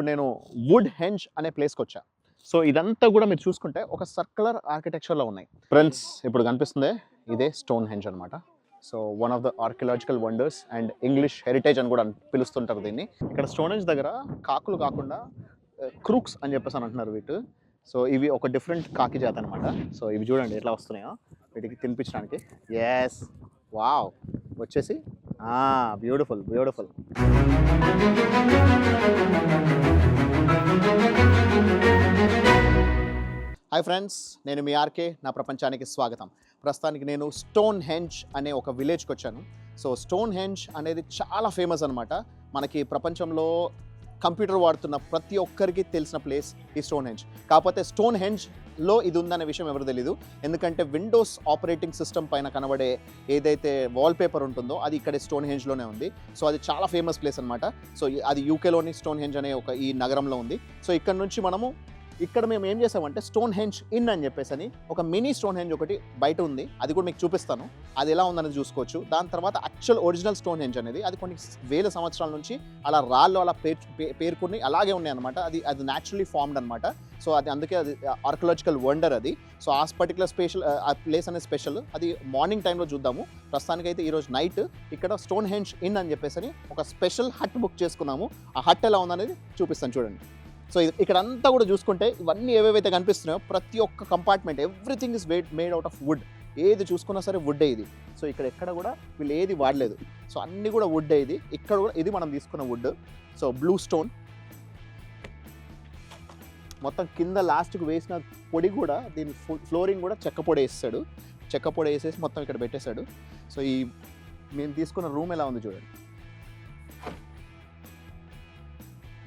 ఇప్పుడు నేను would henge అనే ప్లేస్కి వచ్చా. సో ఇదంతా కూడా మీరు చూసుకుంటే ఒక సర్కులర్ ఆర్కిటెక్చర్లో ఉన్నాయి. ఫ్రెండ్స్ ఇప్పుడు కనిపిస్తుంది. ఇదే స్టోన్ హెంజ్ అనమాట so one of the archaeological wonders and English heritage అని కూడా పిలుస్తుంటారు దీన్ని. ఇక్కడ స్టోన్ హెంజ్ దగ్గర కాకులు కాకుండా uh, క్రూక్స్ అని చెప్పేసి అని అంటున్నారు వీటి. సో ఇవి ఒక డిఫరెంట్ కాకి జాత అనమాట సో ఇవి చూడండి ఎట్లా వస్తున్నాయో వీటికి తినిపించడానికి. Yes wow. వచ్చేసి? Beautiful beautiful. హాయ్ ఫ్రెండ్స్ నేను మీ ఆర్కే నా ప్రపంచానికి స్వాగతం. ప్రస్తుతానికి నేను స్టోన్ హెంజ్ అనే ఒక విలేజ్కి వచ్చాను. సో స్టోన్ హెంజ్ అనేది చాలా ఫేమస్ అనమాట మనకి ప్రపంచంలో కంప్యూటర్ వాడుతున్న ప్రతి ఒక్కరికి తెలిసిన ప్లేస్ ఈ స్టోన్ హెంజ్ కాకపోతే స్టోన్ హెంజ్ లో ఇది ఉందనే విషయం ఎవరు తెలీదు. ఎందుకంటే విండోస్ ఆపరేటింగ్ సిస్టమ్ పైన కనబడే ఏదైతే వాల్పేపర్ ఉంటుందో అది ఇక్కడ స్టోన్ హెంజ్లోనే ఉంది. సో అది చాలా ఫేమస్ ప్లేస్ అనమాట సో అది యూకేలోని స్టోన్ హెంజ్ అనే ఒక ఈ నగరంలో ఉంది. సో ఇక్కడ నుంచి మనము ఇక్కడ మేము ఏం చేసామంటే స్టోన్ హెంజ్ ఇన్ అని చెప్పేసి అని ఒక మినీ స్టోన్ హెంజ్ ఒకటి బయట ఉంది. అది కూడా మీకు చూపిస్తాను. అది ఎలా ఉందనేది చూసుకోవచ్చు. దాని తర్వాత యాక్చువల్ ఒరిజినల్ స్టోన్ హెంజ్ అనేది అది కొన్ని వేల సంవత్సరాల నుంచి అలా రాళ్ళు అలా పేర్ పే- పేర్కొని అలాగే ఉన్నాయి అనమాట అది అది న్యాచురలీ ఫార్మ్డ్ అనమాట సో అది అందుకే అది ఆర్కలాజికల్ వండర్ అది. సో ఆ పర్టికులర్ స్పెషల్ ఆ ప్లేస్ అనేది స్పెషల్ అది మార్నింగ్ టైంలో చూద్దాము. ప్రస్తుతానికైతే ఈరోజు నైట్ ఇక్కడ స్టోన్ హెంజ్ ఇన్ అని చెప్పేసి అని ఒక స్పెషల్ హట్ బుక్ చేసుకున్నాము. ఆ హట్ ఎలా ఉందనేది చూపిస్తాను చూడండి. సో ఇది ఇక్కడ అంతా కూడా చూసుకుంటే ఇవన్నీ ఏవేవైతే కనిపిస్తున్నాయో ప్రతి ఒక్క compartment everything is made made out of wood ఏది చూసుకున్నా సరే వుడ్ ఇది. సో ఇక్కడ ఎక్కడ కూడా వీళ్ళు ఏది వాడలేదు. సో అన్నీ కూడా వుడ్ ఇది. ఇక్కడ కూడా ఇది మనం తీసుకున్న వుడ్ సో బ్లూ స్టోన్ మొత్తం కింద లాస్ట్కి వేసిన పొడి కూడా దీని ఫ్లోరింగ్ కూడా చెక్క పొడి వేస్తాడు. చెక్క పొడి వేసేసి మొత్తం ఇక్కడ పెట్టేశాడు. సో ఈ మేము తీసుకున్న రూమ్ ఎలా ఉంది చూడండి.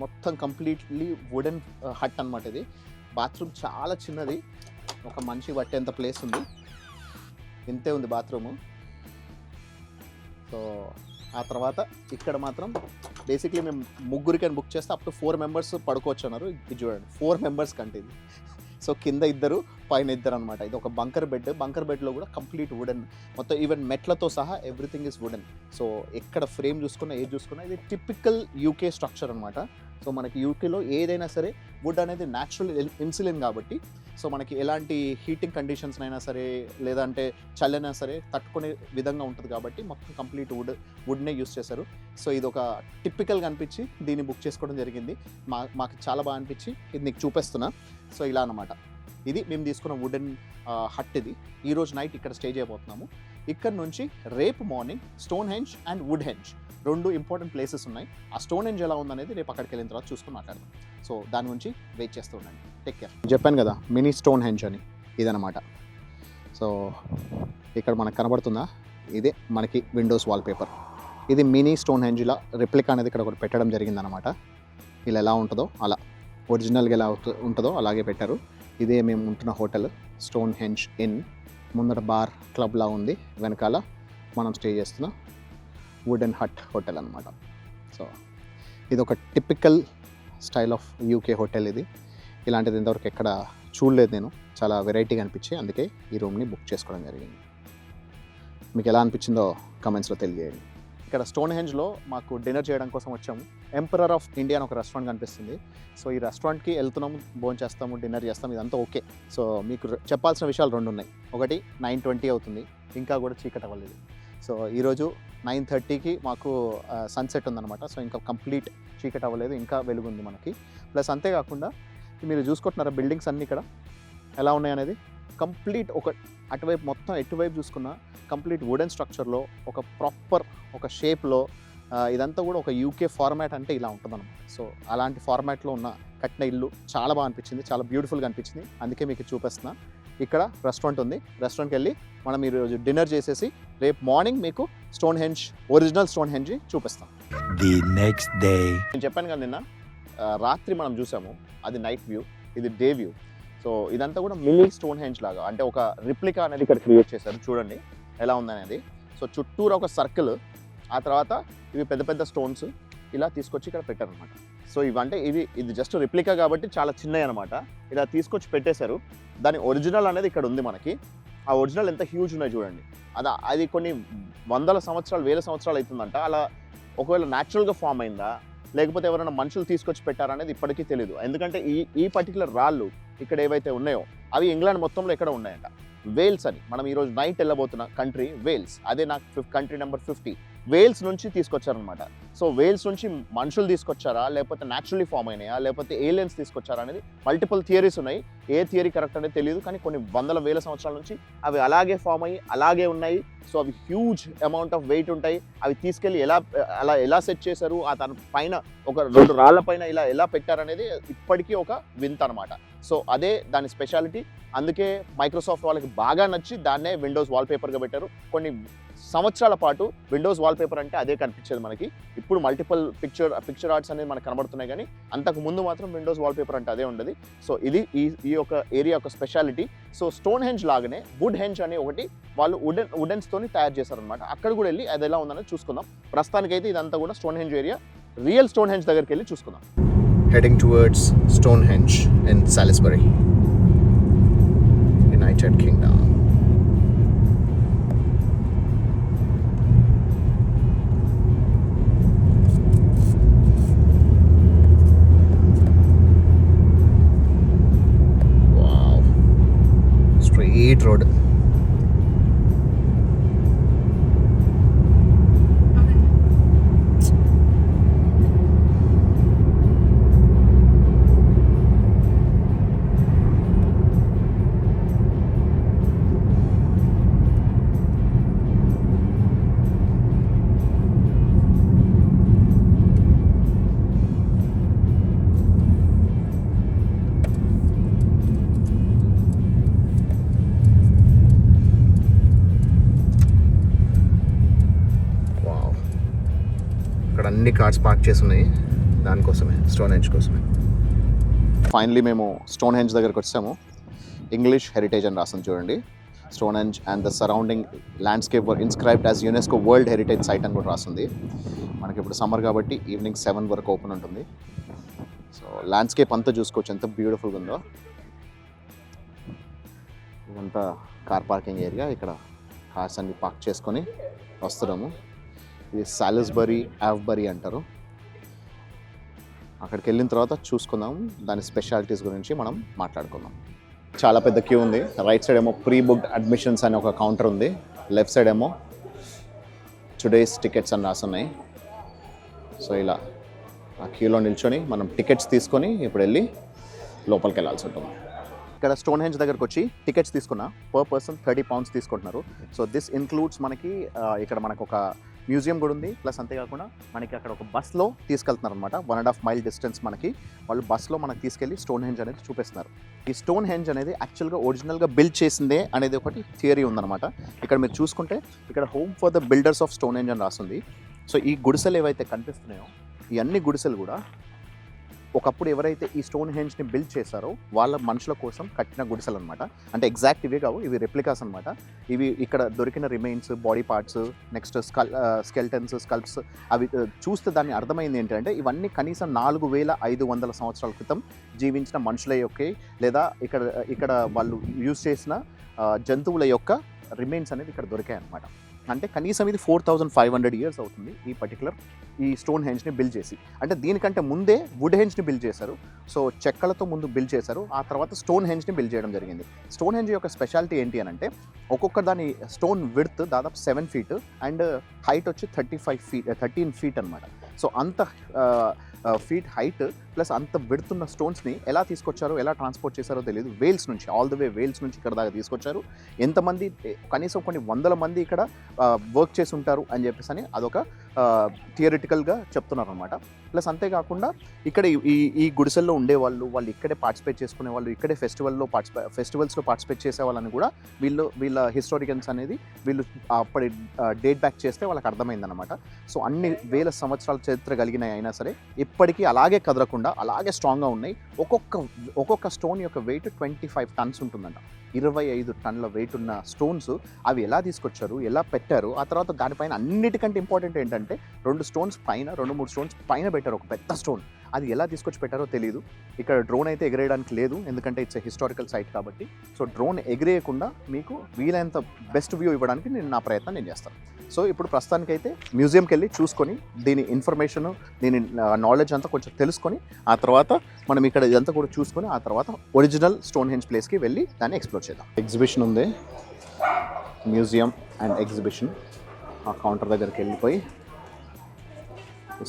మొత్తం కంప్లీట్లీ వుడెన్ హట్ అన్నమాట ఇది. బాత్రూమ్ చాలా చిన్నది. ఒక మనిషి పట్టేంత ప్లేస్ ఉంది. ఇంతే ఉంది బాత్రూము సో ఆ తర్వాత ఇక్కడ మాత్రం బేసిక్లీ మేము ముగ్గురికి అని బుక్ చేస్తే అప్ టు ఫోర్ మెంబర్స్ పడుకోవచ్చు అన్నారు. ఇది చూడండి ఫోర్ మెంబర్స్ కంటే ఇది. సో కింద ఇద్దరు పైన ఇద్దరు అనమాట ఇది ఒక బంకర్ బెడ్ బంకర్ బెడ్లో కూడా కంప్లీట్ వుడెన్ మొత్తం ఈవెన్ మెట్లతో సహా ఎవ్రీథింగ్ ఇస్ వుడెన్ సో ఎక్కడ ఫ్రేమ్ చూసుకున్నా ఏది చూసుకున్నా ఇది టిపికల్ యూకే స్ట్రక్చర్ అనమాట సో మనకి యూకేలో ఏదైనా సరే వుడ్ అనేది న్యాచురల్ ఇన్సులిన్ కాబట్టి సో మనకి ఎలాంటి హీటింగ్ కండిషన్స్ అయినా సరే లేదంటే చల్లైనా సరే తట్టుకునే విధంగా ఉంటుంది కాబట్టి మొత్తం కంప్లీట్ వుడ్ వుడ్నే యూస్ చేశారు. సో ఇది ఒక టిపికల్గా అనిపించి దీన్ని బుక్ చేసుకోవడం జరిగింది. మా మాకు చాలా బాగా అనిపించి ఇది నీకు చూపిస్తున్నా. సో ఇలా అన్నమాట. ఇది మేము తీసుకున్న వుడెన్ హట్ ఇది. ఈరోజు నైట్ ఇక్కడ స్టే చేయబోతున్నాము. ఇక్కడ నుంచి రేపు morning stone henge and would henge రెండు ఇంపార్టెంట్ ప్లేసెస్ ఉన్నాయి. ఆ స్టోన్ హెంజ్ ఎలా ఉందనేది రేపు అక్కడికి వెళ్ళిన తర్వాత చూసుకుని మాట్లాడదాం. సో దాని గురించి వెయిట్ చేస్తూ ఉండండి. టేక్ కేర్ చెప్పాను కదా మినీ స్టోన్ హెంజ్ అని. ఇదనమాట సో ఇక్కడ మనకు కనబడుతుందా? ఇదే మనకి విండోస్ వాల్పేపర్ ఇది మినీ స్టోన్ హెంజ్లా రిప్లిక్ రిప్లికా అనేది ఇక్కడ ఒకటి పెట్టడం జరిగిందనమాట ఇలా ఎలా ఉంటుందో అలా ఒరిజినల్గా ఎలా అవుతు- ఉంటుందో అలాగే పెట్టారు. ఇదే మేము ఉంటున్న హోటల్ స్టోన్ హెంజ్ ఇన్ ముందర బార్ క్లబ్లా ఉంది. వెనకాల మనం స్టే చేస్తున్న వుడెన్ హట్ హోటల్ అనమాట సో ఇది ఒక typical style of UK hotel ఇది. ఇలాంటిది ఇంతవరకు ఎక్కడ చూడలేదు నేను. చాలా వెరైటీగా అనిపించి అందుకే ఈ రూమ్ని బుక్ చేసుకోవడం జరిగింది. మీకు ఎలా అనిపించిందో కమెంట్స్లో తెలియజేయండి. ఇక్కడ స్టోన్ హెంజ్లో మాకు డిన్నర్ చేయడం కోసం వచ్చాము. ఎంపరర్ ఆఫ్ ఇండియా అని ఒక రెస్టారెంట్ కనిపిస్తుంది. సో ఈ రెస్టారెంట్కి వెళ్తున్నాము భోజనం చేస్తాము డిన్నర్ చేస్తాము ఇదంతా ఓకే సో మీకు చెప్పాల్సిన విషయాలు రెండు ఉన్నాయి ఒకటి నైన్ ట్వంటీ అవుతుంది. ఇంకా కూడా చీకటి అవ్వలేదు. సో ఈరోజు నైన్ థర్టీకి మాకు సన్సెట్ ఉందన్నమాట. సో ఇంకా కంప్లీట్ చీకటి అవ్వలేదు. ఇంకా వెలుగుంది మనకి. ప్లస్ అంతేకాకుండా మీరు చూసుకుంటున్నారా బిల్డింగ్స్ అన్నీ ఇక్కడ? ఎలా ఉన్నాయి అనేది? కంప్లీట్ ఒక అటువైపు మొత్తం ఎటువైపు చూసుకున్నా కంప్లీట్ వుడెన్ స్ట్రక్చర్లో ఒక ప్రాపర్ ఒక షేప్లో ఇదంతా కూడా ఒక యూకే ఫార్మాట్ అంటే ఇలా ఉంటుంది సో అలాంటి ఫార్మాట్లో ఉన్న కట్టిన ఇల్లు చాలా బాగా అనిపించింది. చాలా బ్యూటిఫుల్గా అనిపించింది. అందుకే మీకు చూపిస్తున్నా. ఇక్కడ రెస్టారెంట్ ఉంది. రెస్టారెంట్కి వెళ్ళి మనం ఈరోజు డిన్నర్ చేసేసి రేపు మార్నింగ్ మీకు stone henge original stone henge చూపిస్తాం. The next day. నేను చెప్పాను కదా నిన్న రాత్రి మనం చూసాము అది నైట్ వ్యూ ఇది డే వ్యూ సో ఇదంతా కూడా మినీ స్టోన్ హెంజ్ లాగా అంటే ఒక రిప్లికా అనేది ఇక్కడ క్రియేట్ చేశారు చూడండి ఎలా ఉందనేది. సో చుట్టూరు ఒక సర్కిల్ ఆ తర్వాత ఇవి పెద్ద పెద్ద స్టోన్స్ ఇలా తీసుకొచ్చి ఇక్కడ పెట్టారనమాట సో ఇవంటే ఇది ఇది జస్ట్ రిప్లికా కాబట్టి చాలా చిన్నవి అనమాట ఇలా తీసుకొచ్చి పెట్టేశారు. దాని ఒరిజినల్ అనేది ఇక్కడ ఉంది మనకి. ఆ ఒరిజినల్ ఎంత హ్యూజ్ ఉన్నాయి చూడండి. అది అది కొన్ని వందల సంవత్సరాలు వేల సంవత్సరాలు అవుతుందంట అలా ఒకవేళ న్యాచురల్గా ఫామ్ అయిందా? లేకపోతే ఎవరైనా మనుషులు తీసుకొచ్చి పెట్టారనేది ఇప్పటికీ తెలియదు ఎందుకంటే ఈ ఈ పర్టికులర్ రాళ్ళు ఇక్కడ ఏవైతే ఉన్నాయో అవి ఇంగ్లాండ్ మొత్తంలో ఎక్కడ ఉన్నాయంట. వేల్స్ అని. మనం ఈరోజు నైట్ వెళ్ళబోతున్న కంట్రీ వేల్స్ అదే నాకు కంట్రీ నెంబర్ ఫిఫ్టీ వేల్స్ నుంచి తీసుకొచ్చారనమాట సో వేల్స్ నుంచి మనుషులు తీసుకొచ్చారా? లేకపోతే న్యాచురలీ ఫామ్ అయినాయా? లేకపోతే ఏలియన్స్ తీసుకొచ్చారా అనేది మల్టిపుల్ థియరీస్ ఉన్నాయి. ఏ థియరీ కరెక్ట్ అనేది తెలియదు కానీ కొన్ని వందల వేల సంవత్సరాల నుంచి అవి అలాగే ఫామ్ అయ్యి అలాగే ఉన్నాయి. సో అవి హ్యూజ్ అమౌంట్ ఆఫ్ వెయిట్ ఉంటాయి. అవి తీసుకెళ్ళి ఎలా అలా ఎలా సెట్ చేశారు? ఆ తన పైన ఒక రెండు రాళ్ళ పైన ఇలా ఎలా పెట్టారనేది ఇప్పటికీ ఒక వింత అనమాట సో అదే దాని స్పెషాలిటీ అందుకే మైక్రోసాఫ్ట్ వాళ్ళకి బాగా నచ్చి దాన్నే విండోస్ వాల్పేపర్గా పెట్టారు. కొన్ని సంవత్సరాల పాటు విండోస్ వాల్పేపర్ అంటే అదే కనిపించేది మనకి. ఇప్పుడు మల్టిపుల్ పిక్చర్ పిక్చర్ ఆర్ట్స్ అనేది మనకు కనబడుతున్నాయి కానీ అంతకు ముందు మాత్రం విండోస్ వాల్పేపర్ అంటే అదే ఉండదు. సో ఇది ఈ ఈ యొక్క ఏరియా యొక్క స్పెషాలిటీ సో స్టోన్ హెంజ్ లాగానే వుడ్ హెంజ్ అనే ఒకటి వాళ్ళు వుడెన్ వుడెన్స్తోని తయారు చేశారనమాట అక్కడ కూడా వెళ్ళి అది ఎలా ఉందనేది చూసుకుందాం. ప్రస్తుతానికైతే ఇదంతా కూడా stone henge area real stone henge దగ్గరికి వెళ్ళి చూసుకుందాం. Heading towards Stonehenge in Salisbury United Kingdom straight road cars park చేసి ఉన్నాయి దానికోసమే స్టోన్ హెంజ్ కోసమే. ఫైనలీ మేము స్టోన్ హెంజ్ దగ్గరకు వచ్చాము. ఇంగ్లీష్ హెరిటేజ్ అని రాసింది చూడండి. Stonehenge and the surrounding landscape were inscribed as UNESCO world heritage site అని కూడా రాస్తుంది మనకి ఇప్పుడు సమ్మర్ కాబట్టి ఈవినింగ్ సెవెన్ వరకు ఓపెన్ ఉంటుంది. సో ల్యాండ్స్కేప్ అంతా చూసుకోవచ్చు. ఎంత బ్యూటిఫుల్గా ఉందో. ఇదంతా కార్ పార్కింగ్ ఏరియా ఇక్కడ కార్స్ అన్ని పార్క్ చేసుకొని వస్తున్నాము. ఇది సాలిస్బరీ యావ్బరీ అంటారు. అక్కడికి వెళ్ళిన తర్వాత చూసుకుందాం. దాని స్పెషాలిటీస్ గురించి మనం మాట్లాడుకుందాం. చాలా పెద్ద క్యూ ఉంది. రైట్ సైడ్ ఏమో ప్రీ బుక్డ్ అడ్మిషన్స్ అనే ఒక కౌంటర్ ఉంది. లెఫ్ట్ సైడ్ ఏమో టుడేస్ టికెట్స్ అని రాసున్నాయి. సో ఇలా ఆ క్యూలో నిల్చొని మనం టికెట్స్ తీసుకొని ఇప్పుడు వెళ్ళి లోపలికి వెళ్ళాల్సి ఉంటుంది. ఇక్కడ స్టోన్ హెంజ్ దగ్గరకు వచ్చి టికెట్స్ తీసుకున్నా పర్ పర్సన్ థర్టీ పౌండ్స్ తీసుకుంటున్నారు. సో దిస్ ఇన్క్లూడ్స్ మనకి ఇక్కడ మనకు ఒక మ్యూజియం కూడా ఉంది. ప్లస్ అంతేకాకుండా మనకి అక్కడ ఒక బస్లో తీసుకెళ్తున్నారు అనమాట one and half mile distance మనకి. వాళ్ళు బస్లో మనకి తీసుకెళ్ళి స్టోన్ హెంజ్ అనేది చూపిస్తున్నారు. ఈ స్టోన్ హెంజ్ అనేది యాక్చువల్గా ఒరిజినల్గా బిల్డ్ చేసిందే అనేది ఒకటి థియరీ ఉందన్నమాట. ఇక్కడ మీరు చూసుకుంటే ఇక్కడ home for the builders of Stonehenge అని రాస్తుంది సో ఈ గుడిసెలు ఏవైతే కనిపిస్తున్నాయో ఈ అన్ని గుడిసెలు కూడా ఒకప్పుడు ఎవరైతే ఈ స్టోన్ హెండ్స్ని బిల్డ్ చేశారో వాళ్ళ మనుషుల కోసం కట్టిన గుడిసెలు అనమాట అంటే ఎగ్జాక్ట్ ఇవే కావు ఇవి రెప్లికాస్ అనమాట ఇవి ఇక్కడ దొరికిన remains body parts next skull skeletons scalps అవి చూస్తే దాన్ని అర్థమైంది ఏంటంటే ఇవన్నీ కనీసం నాలుగు వేల ఐదు వందల సంవత్సరాల క్రితం జీవించిన మనుషుల యొక్క లేదా ఇక్కడ ఇక్కడ వాళ్ళు యూజ్ చేసిన జంతువుల యొక్క రిమైన్స్ అనేది ఇక్కడ దొరికాయి అనమాట అంటే కనీసం ఇది four thousand five hundred years అవుతుంది ఈ పర్టికులర్ ఈ స్టోన్ హెంజ్ని బిల్డ్ చేసి. అంటే దీనికంటే ముందే వుడ్ హెంజ్ని బిల్డ్ చేశారు. సో చెక్కలతో ముందు బిల్డ్ చేశారు. ఆ తర్వాత స్టోన్ హెంజ్ని బిల్డ్ చేయడం జరిగింది. స్టోన్ హెంజ్ యొక్క స్పెషాలిటీ ఏంటి అని అంటే ఒక్కొక్క దాని స్టోన్ విడ్త్ దాదాపు సెవెన్ ఫీట్ అండ్ హైట్ వచ్చి thirty five feet thirteen feet అనమాట సో అంత ఫీట్ హైట్ ప్లస్ అంత విడుతున్న స్టోన్స్ని ఎలా తీసుకొచ్చారో ఎలా ట్రాన్స్పోర్ట్ చేశారో తెలియదు. వేల్స్ నుంచి ఆల్ ద వే వేల్స్ నుంచి ఇక్కడ దాకా తీసుకొచ్చారు. ఎంతమంది కనీసం కొన్ని వందల మంది ఇక్కడ వర్క్ చేసి ఉంటారు అని చెప్పేసి అని అదొక థియరిటికల్గా చెప్తున్నారు అనమాట ప్లస్ అంతేకాకుండా ఇక్కడ ఈ- ఈ గుడిసెల్లో ఉండేవాళ్ళు వాళ్ళు ఇక్కడే పార్టిసిపేట్ చేసుకునే వాళ్ళు ఇక్కడే ఫెస్టివల్లో పార్టిసిపే ఫెస్టివల్స్లో పార్టిసిపేట్ చేసే వాళ్ళని కూడా వీళ్ళు వీళ్ళ హిస్టారికల్స్ అనేది వీళ్ళు అప్పటి డేట్ బ్యాక్ చేస్తే వాళ్ళకి అర్థమైందనమాట సో అన్ని వేల సంవత్సరాల చరిత్ర కలిగినాయి అయినా సరే ఇప్పటికీ అలాగే కదలకుండా అలాగే స్ట్రాంగ్గా ఉన్నాయి. ఒక్కొక్క ఒక్కొక్క స్టోన్ యొక్క వెయిట్ ట్వంటీ ఫైవ్ టన్స్ ఉంటుందంట. ఇరవై ఐదు టన్నుల వెయిట్ ఉన్న స్టోన్స్ అవి ఎలా తీసుకొచ్చారు ఎలా పెట్టారు ఆ తర్వాత దానిపైన అన్నిటికంటే ఇంపార్టెంట్ ఏంటంటే రెండు స్టోన్స్ పైన రెండు మూడు స్టోన్స్ పైన పెట్టారు ఒక పెద్ద స్టోన్ అది ఎలా తీసుకొచ్చి పెట్టారో తెలియదు ఇక్కడ డ్రోన్ అయితే ఎగరేయడానికి లేదు ఎందుకంటే ఇట్స్ హిస్టారికల్ సైట్ కాబట్టి. సో డ్రోన్ ఎగిరేయకుండా మీకు వీలైనంత బెస్ట్ వ్యూ ఇవ్వడానికి నేను నా ప్రయత్నం నేను చేస్తాను. సో ఇప్పుడు ప్రస్తుతానికైతే మ్యూజియంకి వెళ్ళి చూసుకొని దీని ఇన్ఫర్మేషన్ దీని నాలెడ్జ్ అంతా కొంచెం తెలుసుకొని ఆ తర్వాత మనం ఇక్కడ ఇదంతా కూడా చూసుకొని ఆ తర్వాత ఒరిజినల్ స్టోన్ హెంజ్ ప్లేస్కి వెళ్ళి దాన్ని ఎక్స్ప్లోర్ చేద్దాం. ఎగ్జిబిషన్ ఉంది. మ్యూజియం అండ్ ఎగ్జిబిషన్ ఆ కౌంటర్ దగ్గరికి వెళ్ళిపోయి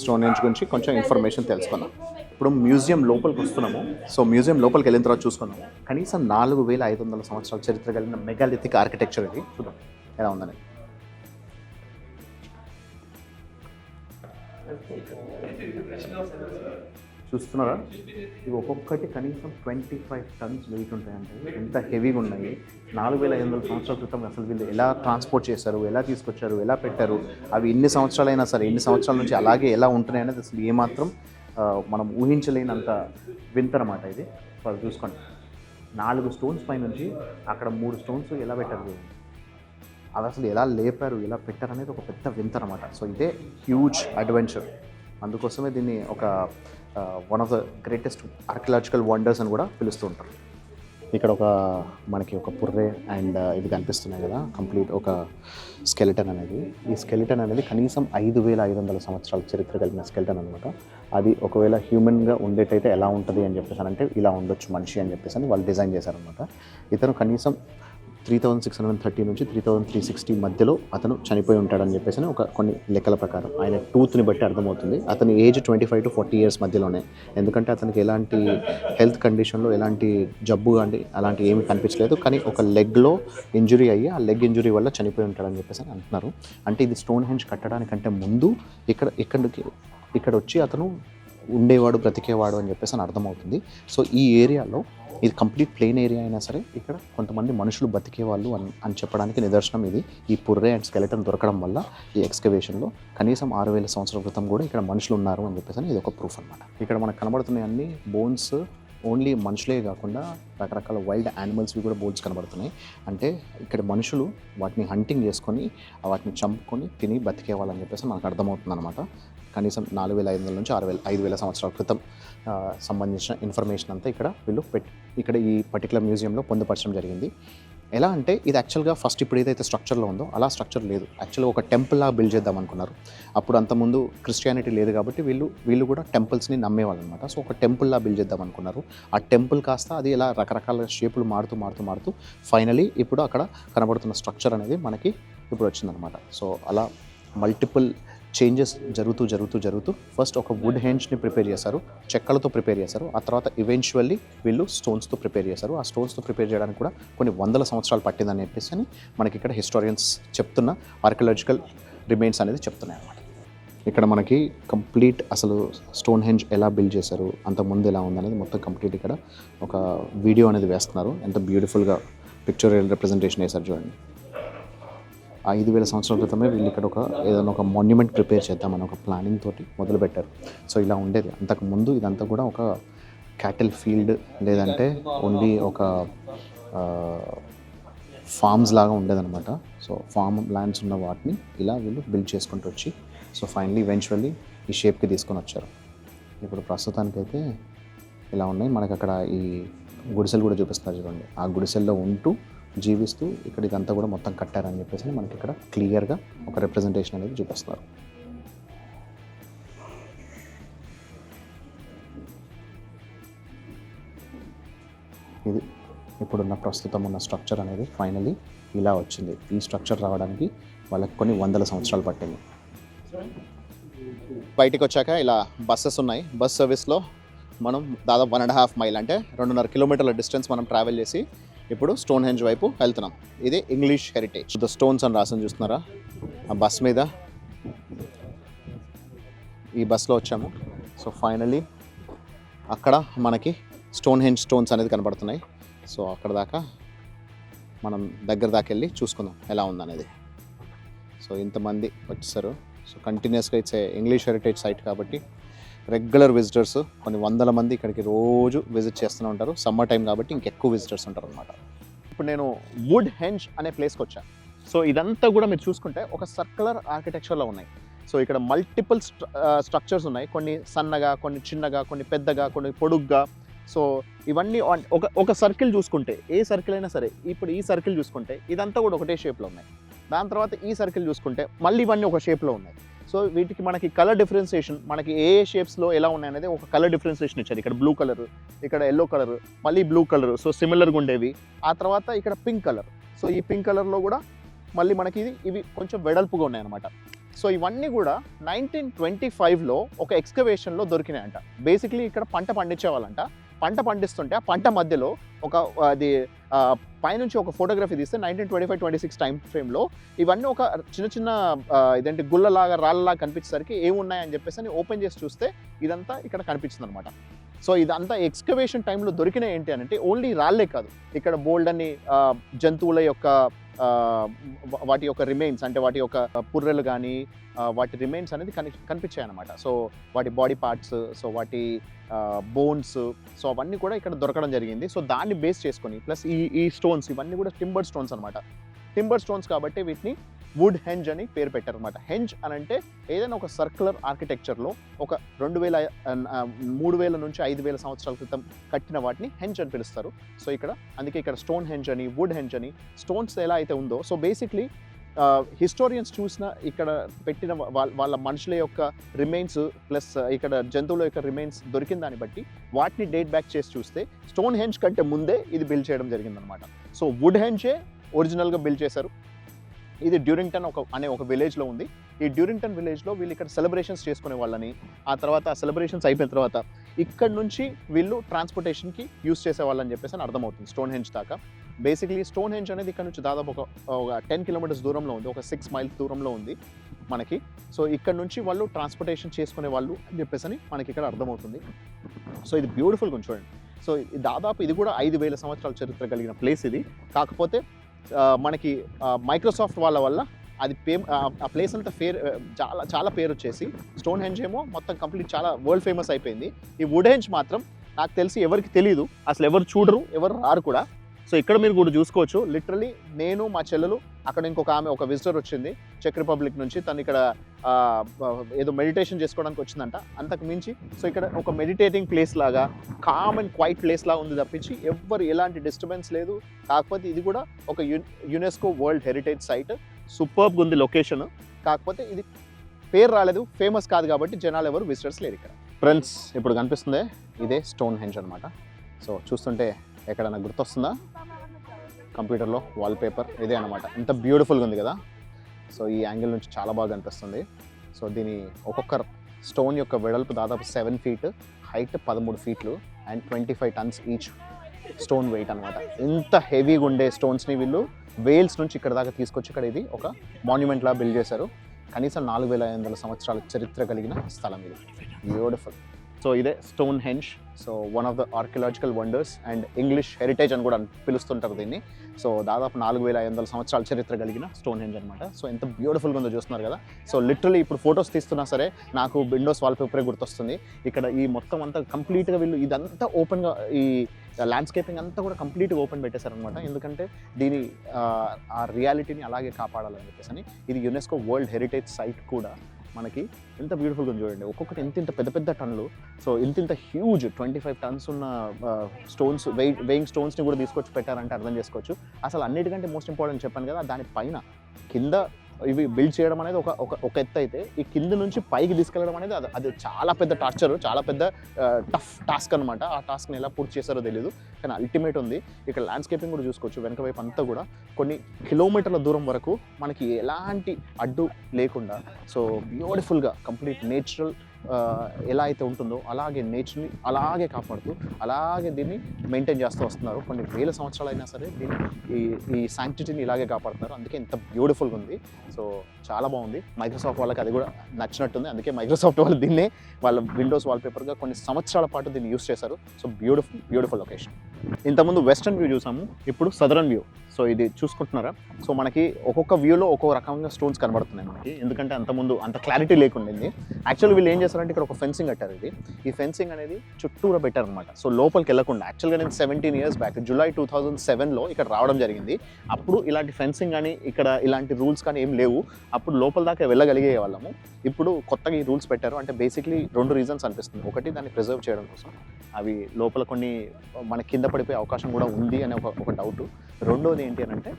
స్టోన్ హెంజ్ గురించి కొంచెం ఇన్ఫర్మేషన్ తెలుసుకున్నాం ఇప్పుడు మ్యూజియం లోపలికి వస్తున్నాము. సో మ్యూజియం లోపలికి వెళ్ళిన తర్వాత చూసుకున్నాము కనీసం నాలుగు వేల ఐదు వందల సంవత్సరాల చరిత్ర కలిగిన మెగాలిథిక్ ఆర్కిటెక్చర్ ఇది. చూద్దాం. ఎలా ఉందని చూస్తున్నారా? ఇవి ఒక్కొక్కటి కనీసం ట్వంటీ ఫైవ్ టన్స్ వెయిట్ ఉంటాయంటే ఎంత హెవీగా ఉన్నాయి. నాలుగు వేల ఐదు వందల సంవత్సరాల క్రితం అసలు వీళ్ళు ఎలా ట్రాన్స్పోర్ట్ చేశారు ఎలా తీసుకొచ్చారు ఎలా పెట్టారు అవి ఎన్ని సంవత్సరాలైనా సరే ఎన్ని సంవత్సరాల నుంచి అలాగే ఎలా ఉంటున్నాయి అనేది అసలు ఏమాత్రం మనం ఊహించలేనంత వింతనమాట ఇది. అది చూసుకోండి. నాలుగు స్టోన్స్ పై నుంచి అక్కడ మూడు స్టోన్స్ ఎలా పెట్టారు అది అవి అసలు ఎలా లేపారు ఎలా పెట్టారు అనేది ఒక పెద్ద వింత అనమాట సో ఇదే హ్యూజ్ అడ్వెంచర్. అందుకోసమే దీన్ని ఒక one of the greatest archaeological wonders అని కూడా పిలుస్తూ ఉంటారు. ఇక్కడ ఒక మనకి ఒక పుర్రె అండ్ ఇది కనిపిస్తున్నాయి కదా కంప్లీట్ ఒక స్కెలిటన్ అనేది. ఈ స్కెలిటన్ అనేది కనీసం ఐదు వేల ఐదు వందల సంవత్సరాల చరిత్ర కలిగిన స్కెలిటన్ అనమాట అది ఒకవేళ హ్యూమన్గా ఉండేటైతే ఎలా ఉంటుంది అని చెప్పేసి అంటే ఇలా ఉండొచ్చు మనిషి అని చెప్పేసి అని వాళ్ళు డిజైన్ చేశారనమాట ఇతను కనీసం three thousand six hundred thirty నుంచి త్రీ థౌజండ్ త్రీ సిక్స్టీ మధ్యలో అతను చనిపోయి ఉంటాడని చెప్పేసి అని ఒక కొన్ని లెక్కల ప్రకారం. ఆయన టూత్ని బట్టి అర్థమవుతుంది. అతని age twenty five to forty years మధ్యలోనే. ఎందుకంటే అతనికి ఎలాంటి హెల్త్ కండిషన్లో ఎలాంటి జబ్బు కానీ అలాంటి ఏమి కనిపించలేదు. కానీ ఒక లెగ్లో ఇంజురీ అయ్యి ఆ లెగ్ ఇంజురీ వల్ల చనిపోయి ఉంటాడని చెప్పేసి అని అంటున్నారు. అంటే ఇది స్టోన్ హెంజ్ కట్టడానికంటే ముందు ఇక్కడ ఇక్కడికి ఇక్కడ వచ్చి అతను ఉండేవాడు బ్రతికేవాడు అని చెప్పేసి అని అర్థమవుతుంది. సో ఈ ఏరియాలో ఇది కంప్లీట్ ప్లెయిన్ ఏరియా అయినా సరే ఇక్కడ కొంతమంది మనుషులు బతికే వాళ్ళు అని అని చెప్పడానికి నిదర్శనం ఇది. ఈ పుర్రే అండ్ స్కెలెటన్ దొరకడం వల్ల ఈ ఎక్స్కవేషన్లో కనీసం ఆరు వేల సంవత్సరాల క్రితం కూడా ఇక్కడ మనుషులు ఉన్నారు అని చెప్పేసి ఇది ఒక ప్రూఫ్ అనమాట ఇక్కడ మనకు కనబడుతున్నాయి అన్ని బోన్స్ ఓన్లీ మనుషులే కాకుండా రకరకాల వైల్డ్ యానిమల్స్వి కూడా బోన్స్ కనబడుతున్నాయి. అంటే ఇక్కడ మనుషులు వాటిని హంటింగ్ చేసుకొని వాటిని చంపుకొని తిని బతికేవాళ్ళని చెప్పేసి మనకు అర్థమవుతుంది అనమాట కనీసం నాలుగు వేల ఐదు వందల నుంచి ఆరు వేల ఐదు వేల సంవత్సరాల క్రితం సంబంధించిన ఇన్ఫర్మేషన్ అంతా ఇక్కడ వీళ్ళు పెట్ ఇక్కడ ఈ పర్టికులర్ మ్యూజియంలో పొందుపరచడం జరిగింది. ఎలా అంటే ఇది యాక్చువల్గా ఫస్ట్ ఇప్పుడు ఏదైతే స్ట్రక్చర్లో ఉందో అలా స్ట్రక్చర్ లేదు. యాక్చువల్గా ఒక టెంపుల్లా బిల్డ్ చేద్దాం అనుకున్నారు. అప్పుడు అంతకుముందు క్రిస్టియానిటీ లేదు కాబట్టి వీళ్ళు వీళ్ళు కూడా టెంపుల్స్ని నమ్మేవాళ్ళు అనమాట సో ఒక టెంపుల్లా బిల్డ్ చేద్దాం అనుకున్నారు. ఆ టెంపుల్ కాస్త అది ఇలా రకరకాల షేపులు మారుతూ మారుతూ మారుతూ ఫైనలీ ఇప్పుడు అక్కడ కనబడుతున్న స్ట్రక్చర్ అనేది మనకి ఇప్పుడు వచ్చిందనమాట సో అలా మల్టిపుల్ చేంజెస్ జరుగుతూ జరుగుతూ జరుగుతూ ఫస్ట్ ఒక వుడ్ హ్యాండ్స్ని ప్రిపేర్ చేశారు చెక్కలతో ప్రిపేర్ చేశారు ఆ తర్వాత ఈవెన్చువల్లీ వీళ్ళు స్టోన్స్తో ప్రిపేర్ చేశారు. ఆ స్టోన్స్తో ప్రిపేర్ చేయడానికి కూడా కొన్ని వందల సంవత్సరాలు పట్టిందని చెప్పేసి అని మనకి ఇక్కడ హిస్టారియన్స్ చెప్తున్న ఆర్కియలాజికల్ రిమైన్స్ అనేది చెప్తున్నాయి అన్నమాట. ఇక్కడ మనకి కంప్లీట్ అసలు స్టోన్ హెంజ్ ఎలా బిల్డ్ చేశారు అంతకుముందు ఎలా ఉందనేది మొత్తం కంప్లీట్ ఇక్కడ ఒక వీడియో అనేది వేస్తున్నారు. ఎంత బ్యూటిఫుల్గా పిక్చరియల్ రిప్రజెంటేషన్ వేశారు చూడండి. ఐదు వేల సంవత్సరాల క్రితమే వీళ్ళు ఇక్కడ ఒక ఏదైనా ఒక మాన్యుమెంట్ ప్రిపేర్ చేద్దామని ఒక ప్లానింగ్ తోటి మొదలుపెట్టారు. సో ఇలా ఉండేది. అంతకు ముందు ఇదంతా కూడా ఒక క్యాటిల్ ఫీల్డ్ లేదంటే ఓన్లీ ఒక ఫామ్స్ లాగా ఉండేదన్నమాట. సో ఫామ్ ల్యాండ్స్ ఉన్న వాటిని ఇలా వీళ్ళు బిల్డ్ చేసుకుంటూ వచ్చి సో ఫైనలీ ఈవెన్చువల్లీ ఈ షేప్కి తీసుకొని వచ్చారు. ఇప్పుడు ప్రస్తుతానికైతే ఇలా ఉన్నాయి. మనకి అక్కడ ఈ గుడిసెలు కూడా చూపిస్తారు చూడండి. ఆ గుడిసెల్లో ఉంటూ జీవిస్తూ ఇక్కడ ఇదంతా కూడా మొత్తం కట్టారని చెప్పేసి మనకి ఇక్కడ క్లియర్గా ఒక రిప్రజెంటేషన్ అనేది చూపిస్తున్నారు. ఇది ఇప్పుడున్న ప్రస్తుతం ఉన్న స్ట్రక్చర్ అనేది ఫైనలీ ఇలా వచ్చింది. ఈ స్ట్రక్చర్ రావడానికి వాళ్ళకి కొన్ని వందల సంవత్సరాలు పట్టింది. బయటికి వచ్చాక ఇలా బస్సెస్ ఉన్నాయి. బస్ సర్వీస్లో మనం దాదాపు వన్ అండ్ హాఫ్ మైల్ అంటే రెండున్నర కిలోమీటర్ల డిస్టెన్స్ మనం ట్రావెల్ చేసి ఇప్పుడు స్టోన్ హెంజ్ వైపు వెళ్తున్నాం. ఇది ఇంగ్లీష్ హెరిటేజ్ ద స్టోన్స్ అని రాసిన చూస్తున్నారా? ఆ బస్ మీద. ఈ బస్లో వచ్చాము. సో ఫైనలీ అక్కడ మనకి స్టోన్ హెంజ్ స్టోన్స్ అనేది కనబడుతున్నాయి. సో అక్కడ దాకా మనం దగ్గర దాకా వెళ్ళి చూసుకుందాం ఎలా ఉందనేది. సో ఇంతమంది వచ్చేసారు. సో కంటిన్యూస్గా ఇట్స్ ఇంగ్లీష్ హెరిటేజ్ సైట్ కాబట్టి రెగ్యులర్ విజిటర్స్ కొన్ని వందల మంది ఇక్కడికి రోజు విజిట్ చేస్తూనే ఉంటారు. సమ్మర్ టైం కాబట్టి ఇంకెక్కువ విజిటర్స్ ఉంటారు అనమాట ఇప్పుడు నేను వుడ్ హెంజ్ అనే ప్లేస్కి వచ్చాను. సో ఇదంతా కూడా మీరు చూసుకుంటే ఒక సర్కులర్ ఆర్కిటెక్చర్లో ఉన్నాయి. సో ఇక్కడ మల్టిపుల్ స్ట్రక్చర్స్ ఉన్నాయి. కొన్ని సన్నగా కొన్ని చిన్నగా కొన్ని పెద్దగా కొన్ని పొడుగ్గా. సో ఇవన్నీ ఒక ఒక సర్కిల్ చూసుకుంటే ఏ సర్కిల్ అయినా సరే ఇప్పుడు ఈ సర్కిల్ చూసుకుంటే ఇదంతా కూడా ఒకటే షేప్లో ఉన్నాయి. దాని తర్వాత ఈ సర్కిల్ చూసుకుంటే మళ్ళీ ఇవన్నీ ఒక షేప్లో ఉన్నాయి. సో వీటికి మనకి కలర్ డిఫరెన్సియేషన్ మనకి ఏ ఏ షేప్స్లో ఎలా ఉన్నాయి అనేది ఒక కలర్ డిఫరెన్సియేషన్ ఇచ్చారు. ఇక్కడ బ్లూ కలర్ ఇక్కడ ఎల్లో కలర్ మళ్ళీ బ్లూ కలర్ సో సిమిలర్గా ఉండేవి. ఆ తర్వాత ఇక్కడ పింక్ కలర్ సో ఈ పింక్ కలర్లో కూడా మళ్ళీ మనకి ఇది ఇవి కొంచెం వెడల్పుగా ఉన్నాయి అనమాట సో ఇవన్నీ కూడా నైన్టీన్ ట్వంటీ ఫైవ్లో ఒక ఎక్స్కవేషన్లో దొరికినాయంట. బేసిక్లీ ఇక్కడ పంట పండించేవాళ్ళంట. పంట పండిస్తుంటే ఆ పంట మధ్యలో ఒక అది పైనుంచి ఒక ఫోటోగ్రఫీ తీస్తే nineteen twenty five twenty six time ఫ్రేమ్లో ఇవన్నీ ఒక చిన్న చిన్న ఇదేంటి గుల్లలాగా రాళ్ళలాగా కనిపించేసరికి ఏమున్నాయని చెప్పేసి అని ఓపెన్ చేసి చూస్తే ఇదంతా ఇక్కడ కనిపించింది అనమాట సో ఇదంతా ఎక్స్కవేషన్ టైంలో దొరికిన ఏంటి అని అంటే ఓన్లీ రాళ్ళే కాదు. ఇక్కడ బోల్డ్ అని జంతువుల యొక్క వాటి యొక్క రిమైన్స్ అంటే వాటి యొక్క పుర్రెలు కానీ వాటి రిమైన్స్ అనేది కని కనిపించాయి అనమాట సో వాటి బాడీ పార్ట్స్ సో వాటి బోన్స్ సో అవన్నీ కూడా ఇక్కడ దొరకడం జరిగింది. సో దాన్ని బేస్ చేసుకొని ప్లస్ ఈ ఈ స్టోన్స్ ఇవన్నీ కూడా టింబర్ స్టోన్స్ అనమాట టింబర్ స్టోన్స్ కాబట్టి వీటిని వుడ్ హెంజ్ అని పేరు పెట్టారు అనమాట హెంజ్ అని అంటే ఏదైనా ఒక సర్క్యులర్ ఆర్కిటెక్చర్లో ఒక రెండు వేల మూడు వేల నుంచి ఐదు వేల సంవత్సరాల క్రితం కట్టిన వాటిని హెంజ్ అని పిలుస్తారు. సో ఇక్కడ అందుకే ఇక్కడ స్టోన్ హెంజ్ అని వుడ్ హెంజ్ అని స్టోన్స్ ఎలా అయితే ఉందో సో బేసిక్లీ హిస్టోరియన్స్ చూసిన ఇక్కడ పెట్టిన వాళ్ళ వాళ్ళ మనుషుల యొక్క రిమైన్స్ ప్లస్ ఇక్కడ జంతువుల యొక్క రిమైన్స్ దొరికిన దాన్ని బట్టి వాటిని డేట్ బ్యాక్ చేసి చూస్తే స్టోన్ హెంజ్ కంటే ముందే ఇది బిల్డ్ చేయడం జరిగిందనమాట సో వుడ్ హెంజే ఒరిజినల్గా బిల్డ్ చేశారు. ఇది డ్యూరింగ్టన్ ఒక అనే ఒక విలేజ్లో ఉంది. ఈ డ్యూరింగ్టన్ విలేజ్లో వీళ్ళు ఇక్కడ సెలబ్రేషన్స్ చేసుకునే వాళ్ళని ఆ తర్వాత ఆ సెలబ్రేషన్స్ అయిపోయిన తర్వాత ఇక్కడ నుంచి వీళ్ళు ట్రాన్స్పోర్టేషన్కి యూస్ చేసేవాళ్ళని చెప్పేసి అని అర్థమవుతుంది స్టోన్ హెంజ్ దాకా. బేసిక్లీ స్టోన్ హెంజ్ అనేది ఇక్కడ నుంచి దాదాపు ఒక ఒక టెన్ కిలోమీటర్స్ దూరంలో ఉంది. ఒక సిక్స్ మైల్స్ దూరంలో ఉంది మనకి. సో ఇక్కడ నుంచి వాళ్ళు ట్రాన్స్పోర్టేషన్ చేసుకునే వాళ్ళు అని చెప్పేసి అని మనకి ఇక్కడ అర్థమవుతుంది. సో ఇది బ్యూటిఫుల్గా ఉంది చూడండి. సో దాదాపు ఇది కూడా ఐదు వేల సంవత్సరాల చరిత్ర కలిగిన ప్లేస్ ఇది. కాకపోతే మనకి మైక్రోసాఫ్ట్ వాళ్ళ వల్ల అది పే ఆ ప్లేస్ అంతా ఫేర్ చాలా చాలా పేరు వచ్చేసి స్టోన్ హెంజ్ ఏమో మొత్తం కంప్లీట్ చాలా వరల్డ్ ఫేమస్ అయిపోయింది. ఈ వుడ్ హెంజ్ మాత్రం నాకు తెలిసి ఎవరికి తెలియదు అసలు ఎవరు చూడరు ఎవరు రారు కూడా. సో ఇక్కడ మీరు కూడా చూసుకోవచ్చు. లిటరలీ నేను మా చెల్లెలు అక్కడ ఇంకొక ఆమె ఒక విజిటర్ వచ్చింది. చెక్ రిపబ్లిక్ నుంచి తను ఇక్కడ ఏదో మెడిటేషన్ చేసుకోవడానికి వచ్చిందంట. అంతకు మించి సో ఇక్కడ ఒక మెడిటేటింగ్ ప్లేస్ లాగా కామ్ అండ్ క్వైట్ ప్లేస్ లాగా ఉంది తప్పించి ఎవ్వరు ఎలాంటి డిస్టర్బెన్స్ లేదు. కాకపోతే ఇది కూడా ఒక UNESCO world heritage site superb ఉంది లొకేషన్ కాకపోతే ఇది పేరు రాలేదు ఫేమస్ కాదు కాబట్టి జనాలు ఎవరు విజిటర్స్ లేరు ఇక్కడ. ఫ్రెండ్స్ ఇప్పుడు కనిపిస్తుంది. ఇదే స్టోన్ హెంజ్ అనమాట సో చూస్తుంటే ఎక్కడైనా గుర్తొస్తుందా? కంప్యూటర్లో వాల్పేపర్ ఇదే అనమాట ఎంత బ్యూటిఫుల్గా ఉంది కదా? సో ఈ యాంగిల్ నుంచి చాలా బాగా కనిపిస్తుంది. సో దీని ఒక్కొక్క స్టోన్ యొక్క వెడల్పు దాదాపు సెవెన్ ఫీట్ హైట్ పదమూడు ఫీట్లు and twenty five tons each stone weight అనమాట ఇంత హెవీగా ఉండే స్టోన్స్ని వీళ్ళు వేల్స్ నుంచి ఇక్కడ దాకా తీసుకొచ్చి ఇక్కడ ఇది ఒక మాన్యుమెంట్లా బిల్డ్ చేశారు. కనీసం నాలుగు వేల ఐదు వందల సంవత్సరాల చరిత్ర కలిగిన స్థలం ఇది. బ్యూటిఫుల్ సో ఇదే Stonehenge so one of the archaeological wonders and English heritage అని కూడా పిలుస్తుంటారు దీన్ని. సో దాదాపు నాలుగు వేల ఐదు వందల సంవత్సరాల చరిత్ర కలిగిన స్టోన్ హెంజ్ అనమాట సో ఎంత బ్యూటిఫుల్గా ఉందో చూస్తున్నారు కదా. సో లిటరలీ ఇప్పుడు ఫొటోస్ తీస్తున్నా సరే నాకు విండోస్ వాల్పేపరే గుర్తొస్తుంది. ఇక్కడ ఈ మొత్తం అంతా కంప్లీట్గా వీళ్ళు ఇదంతా ఓపెన్గా ఈ ల్యాండ్స్కేపింగ్ అంతా కూడా కంప్లీట్గా ఓపెన్ పెట్టేశారనమాట ఎందుకంటే దీని ఆ, ఆ రియాలిటీని అలాగే కాపాడాలని చెప్పేసి అని. ఇది యునెస్కో వరల్డ్ హెరిటేజ్ సైట్ కూడా. మనకి ఎంత బ్యూటిఫుల్గా చూడండి. ఒక్కొక్కటి ఎంత ఇంత పెద్ద పెద్ద టన్లు సో ఇంత ఇంత హ్యూజ్ ట్వంటీ ఫైవ్ టన్స్ ఉన్న స్టోన్స్ వెయిట్ వెయింగ్ స్టోన్స్ని కూడా తీసుకొచ్చి పెట్టారంటే అర్థం చేసుకోవచ్చు. అసలు అన్నిటికంటే మోస్ట్ ఇంపార్టెంట్ చెప్పాను కదా దాని పైన కింద ఇవి బిల్డ్ చేయడం అనేది ఒక ఒక ఎత్తు అయితే ఈ కింద నుంచి పైకి తీసుకెళ్ళడం అనేది అది అది చాలా పెద్ద టార్చర్ చాలా పెద్ద టఫ్ టాస్క్ అనమాట ఆ టాస్క్ని ఎలా పూర్తి చేశారో తెలియదు కానీ అల్టిమేట్ ఉంది. ఇక్కడ ల్యాండ్స్కేపింగ్ కూడా చూసుకోవచ్చు వెనక వైపు అంతా కూడా. కొన్ని కిలోమీటర్ల దూరం వరకు మనకి ఎలాంటి అడ్డు లేకుండా సో బ్యూటిఫుల్గా కంప్లీట్ నేచురల్ ఎలా అయితే ఉంటుందో అలాగే నేచర్ని అలాగే కాపాడుతూ అలాగే దీన్ని మెయింటైన్ చేస్తూ వస్తున్నారు. కొన్ని వేల సంవత్సరాలు అయినా సరే దీన్ని ఈ ఈ శాంక్టిటీని ఇలాగే కాపాడుతున్నారు. అందుకే ఇంత బ్యూటిఫుల్గా ఉంది. సో చాలా బాగుంది. మైక్రోసాఫ్ట్ వాళ్ళకి అది కూడా నచ్చినట్టుంది. అందుకే మైక్రోసాఫ్ట్ వాళ్ళు దీన్నే వాళ్ళ విండోస్ వాల్పేపర్గా కొన్ని సంవత్సరాల పాటు దీన్ని యూస్ చేశారు. సో బ్యూటిఫుల్ బ్యూటిఫుల్ లొకేషన్ ఇంతకుముందు వెస్టర్న్ వ్యూ చూసాము. ఇప్పుడు సదరన్ వ్యూ సో ఇది చూసుకుంటున్నారా? సో మనకి ఒక్కొక్క వ్యూలో ఒక్కొక్క రకంగా స్టోన్స్ కనబడుతున్నాయి మనకి. ఎందుకంటే అంతకుముందు అంత క్లారిటీ లేకుండింది. యాక్చువల్ వీళ్ళు ఏం చేస్తారంటే ఇక్కడ ఒక ఫెన్సింగ్ కట్టారు ఇది. ఈ ఫెన్సింగ్ అనేది చుట్టూరా బెటర్ అనమాట సో లోపలికి వెళ్ళకుండా యాక్చువల్గా నేను seventeen years back July two thousand సెవెన్లో ఇక్కడ రావడం జరిగింది. అప్పుడు ఇలాంటి ఫెన్సింగ్ కానీ ఇక్కడ ఇలాంటి రూల్స్ కానీ ఏం లేవు. అప్పుడు లోపల దాకా వెళ్ళగలిగే వాళ్ళము. ఇప్పుడు కొత్తగా ఈ రూల్స్ పెట్టారు. అంటే బేసిక్లీ రెండు రీజన్స్ అనిపిస్తుంది. ఒకటి దాన్ని ప్రిజర్వ్ చేయడం కోసం. అవి లోపల కొన్ని మన కింద పడిపోయే అవకాశం కూడా ఉంది అనే ఒక ఒక డౌట్ రెండోది ఏంటి అని అంటే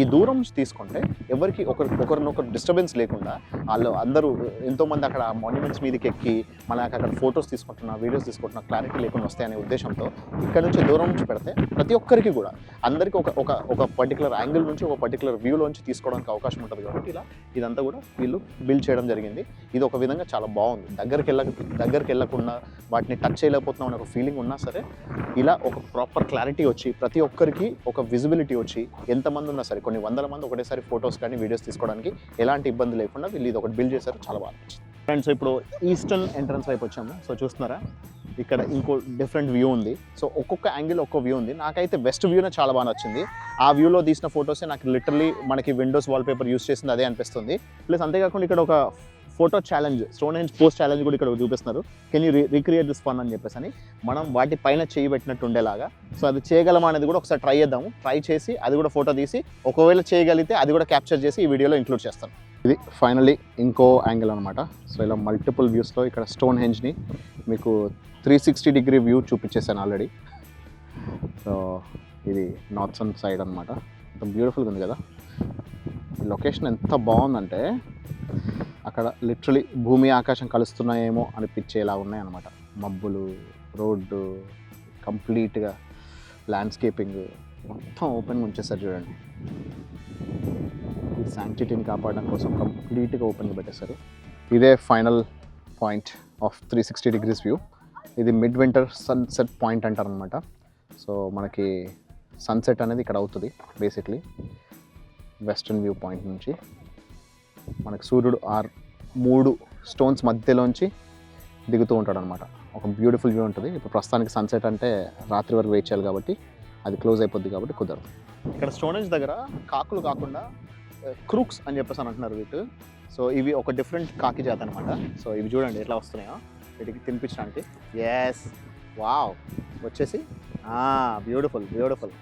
ఈ దూరం తీసుకుంటే ఎవరికి ఒకరి ఒకరినొకరు డిస్టర్బెన్స్ లేకుండా వాళ్ళు అందరూ ఎంతోమంది అక్కడ మాన్యుమెంట్స్ మీదకి ఎక్కి మనకి అక్కడ ఫొటోస్ తీసుకుంటున్నా వీడియోస్ తీసుకుంటున్నా క్లారిటీ లేకుండా వస్తాయనే ఉద్దేశంతో ఇక్కడ నుంచి దూరం నుంచి పెడితే ప్రతి ఒక్కరికి కూడా అందరికీ ఒక ఒక ఒక పర్టికులర్ యాంగిల్ నుంచి ఒక పర్టికులర్ వ్యూలోంచి తీసుకోవడానికి అవకాశం ఉంటుంది కాబట్టి ఇలా ఇదంతా కూడా వీళ్ళు బిల్డ్ చేయడం జరిగింది. ఇది ఒక విధంగా చాలా బాగుంది. దగ్గరికి వెళ్ళక దగ్గరికి వెళ్ళకుండా వాటిని టచ్ చేయలేకపోతున్నాం అనే ఒక ఫీలింగ్ ఉన్నా సరే ఇలా ఒక ప్రాపర్ క్లారిటీ వచ్చి ప్రతి ఒక్కరికి ఒక విజిబిలిటీ వచ్చి ఎంతమంది ఉన్నా సరే కొన్ని వందల మంది ఒకటేసారి ఫొటోస్ కానీ వీడియోస్ తీసుకోవడానికి ఎలాంటి ఇబ్బంది లేకుండా వీళ్ళు ఇది ఒకటి బిల్డ్ చేశారు చాలా బాగా ఫ్రెండ్స్ ఇప్పుడు ఈస్టర్న్ ఎంట్రన్స్ వైపు వచ్చాము. సో చూస్తున్నారా? ఇక్కడ ఇంకో డిఫరెంట్ వ్యూ ఉంది. సో ఒక్కొక్క యాంగిల్ ఒక్కో వ్యూ ఉంది. నాకైతే వెస్ట్ వ్యూనే చాలా బాగా నచ్చింది. ఆ వ్యూలో తీసిన ఫొటోసే నాకు లిటరలీ మనకి విండోస్ వాల్పేపర్ యూస్ చేసింది అదే అనిపిస్తుంది. ప్లస్ అంతేకాకుండా ఇక్కడ ఒక photo challenge Stonehenge post challenge కూడా ఇక్కడ చూపిస్తున్నారు. Can you recreate this fun అని చెప్పేసి అని మనం వాటి పైన చేయి పెట్టినట్టు ఉండేలాగా. సో అది చేయగలమా అనేది కూడా ఒకసారి ట్రై చేద్దాము. ట్రై చేసి అది కూడా ఫోటో తీసి ఒకవేళ చేయగలిగితే అది కూడా క్యాప్చర్ చేసి ఈ వీడియోలో ఇంక్లూడ్ చేస్తాను. ఇది ఫైనలీ ఇంకో యాంగిల్ అనమాట సో ఇలా మల్టిపుల్ వ్యూస్లో ఇక్కడ స్టోన్ హెంజ్ని మీకు త్రీ సిక్స్టీ డిగ్రీ వ్యూ చూపించేసాను ఆల్రెడీ సో ఇది నార్త్ సన్ సైడ్ అనమాట ఎంత బ్యూటిఫుల్గా ఉంది కదా. ఈ లొకేషన్ ఎంత బాగుందంటే అక్కడ లిటరలీ భూమి ఆకాశం కలుస్తున్నాయేమో అనిపించేలా ఉన్నాయన్నమాట. మబ్బులు రోడ్డు కంప్లీట్గా ల్యాండ్స్కేపింగ్ మొత్తం ఓపెన్గా ఉంచేసారు చూడండి. ఈ శాంక్టిటీని కాపాడడం కోసం కంప్లీట్గా ఓపెన్గా పెట్టేశారు. ఇదే final point of three sixty degrees view ఇది మిడ్ వింటర్ సన్సెట్ పాయింట్ అంటారు అనమాట సో మనకి సన్సెట్ అనేది ఇక్కడ అవుతుంది బేసిక్లీ వెస్ట్రన్ వ్యూ పాయింట్ నుంచి. మనకు సూర్యుడు ఆ మూడు స్టోన్స్ మధ్యలోంచి దిగుతూ ఉంటాడు అనమాట ఒక బ్యూటిఫుల్ వ్యూ ఉంటుంది. ఇప్పుడు ప్రస్తుతానికి సన్సెట్ అంటే రాత్రి వరకు వెయిట్ చేయాలి కాబట్టి అది క్లోజ్ అయిపోద్ది కాబట్టి కుదరదు. ఇక్కడ స్టోనేజ్ దగ్గర కాకులు కాకుండా క్రూక్స్ అని చెప్పేసి అని అంటున్నారు వీటి సో ఇవి ఒక డిఫరెంట్ కాకి జాత అనమాట సో ఇవి చూడండి ఎట్లా వస్తున్నాయో వీటికి తినిపించడానికి. ఎస్ వావ్ వచ్చేసి బ్యూటిఫుల్ బ్యూటిఫుల్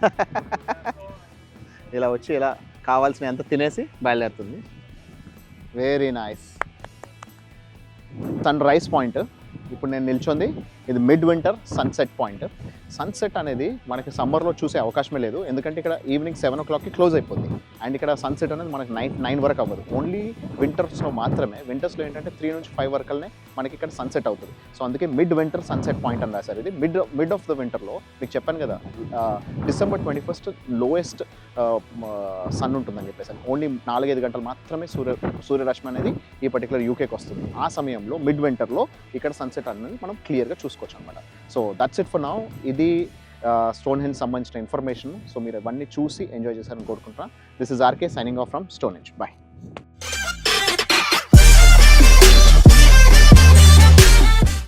ఇలా వచ్చి ఇలా కావాల్సిన ఎంత తినేసి బయలుదేరుతుంది. వెరీ నైస్ తన రైస్ పాయింట్ ఇప్పుడు నేను నిల్చొంది. ఇది mid winter sunset point sunset అనేది మనకి సమ్మర్లో చూసే అవకాశమే లేదు. ఎందుకంటే ఇక్కడ ఈవినింగ్ సెవెన్ ఓ క్లాక్కి క్లోజ్ అయిపోతుంది అండ్ ఇక్కడ సన్సెట్ అనేది మనకి నైన్ నైన్ వరకు అవ్వదు. ఓన్లీ వింటర్స్లో మాత్రమే. వింటర్స్లో ఏంటంటే త్రీ నుంచి ఫైవ్ వరకునే మనకి ఇక్కడ సన్సెట్ అవుతుంది. సో అందుకే మిడ్ వింటర్ సన్సెట్ పాయింట్ అని రాశారు. ఇది మిడ్ మిడ్ ఆఫ్ ద వింటర్లో మీకు చెప్పాను కదా December twenty first lowest sun ఉంటుందని చెప్పేసి ఓన్లీ నాలుగైదు గంటలు మాత్రమే సూర్య సూర్యరశ్మి అనేది ఈ పర్టికులర్ యూకేకి వస్తుంది. ఆ సమయంలో మిడ్ వింటర్లో ఇక్కడ సన్సెట్ అనేది మనం క్లియర్గా చూసుకోవచ్చు అనమాట so that's it for now ఇది స్టోన్ హెంజ్ సంబంధించిన ఇన్ఫర్మేషన్ సో మీరు అవన్నీ చూసి ఎంజాయ్ చేశారని కోరుకుంటున్నాను this is RK signing off from Stonehenge bye